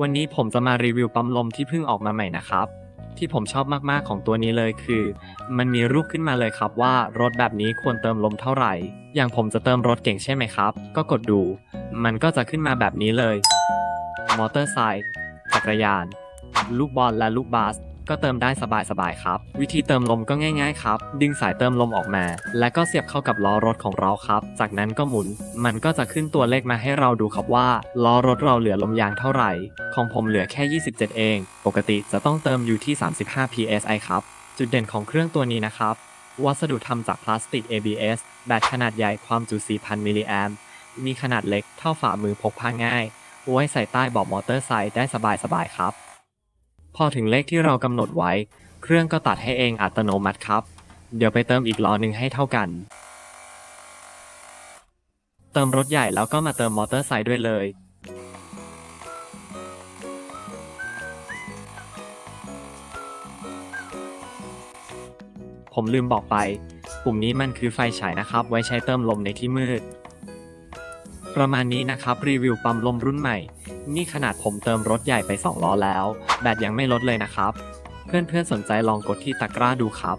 วันนี้ผมจะมารีวิวปั๊มลมที่เพิ่งออกมาใหม่นะครับ ที่ผมชอบมากๆของตัวนี้เลยคือ มันมีรูปขึ้นมาเลยครับว่ารถแบบนี้ควรเติมลมเท่าไหร่ อย่างผมจะเติมรถเก่งใช่ไหมครับ ก็กดดู มันก็จะขึ้นมาแบบนี้เลย มอเตอร์ไซค์จักรยาน ลูกบอลและลูกบาส ก็เติมได้สบายๆครับ วิธีเติมลมก็ง่ายๆครับ ดึงสายเติมลมออกมา และก็เสียบเข้ากับล้อรถของเราครับ จากนั้นก็หมุน มันก็จะขึ้นตัวเลขมาให้เราดูครับว่าล้อรถเราเหลือลมยางเท่าไหร่ ของผมเหลือแค่ 27 เอง ปกติจะต้องเติมอยู่ที่ 35 psi ครับ จุดเด่นของเครื่องตัวนี้นะครับ วัสดุทำจากพลาสติก ABS แบตขนาดใหญ่ความจุ 4,000 มิลลิแอมป์ มีขนาดเล็กเท่าฝ่ามือพกพาง่ายไว้ใส่ใต้เบาะมอเตอร์ไซค์ได้สบายๆครับ พอถึงเลขที่เรากำหนดไว้ เครื่องก็ตัดให้เองอัตโนมัติครับ เดี๋ยวไปเติมอีกล้อหนึ่งให้เท่ากัน เติมรถใหญ่แล้วก็มาเติมมอเตอร์ไซค์ด้วยเลย ผมลืมบอกไป ปุ่มนี้มันคือไฟฉายนะครับ ไว้ใช้เติมลมในที่มืด ประมาณนี้นะครับรีวิวปั๊มลมรุ่นใหม่ นี่ขนาดผมเติมรถใหญ่ไป 2 ล้อแล้ว แบตยังไม่ลดเลยนะครับ เพื่อนๆสนใจลองกดที่ตะกร้าดูครับ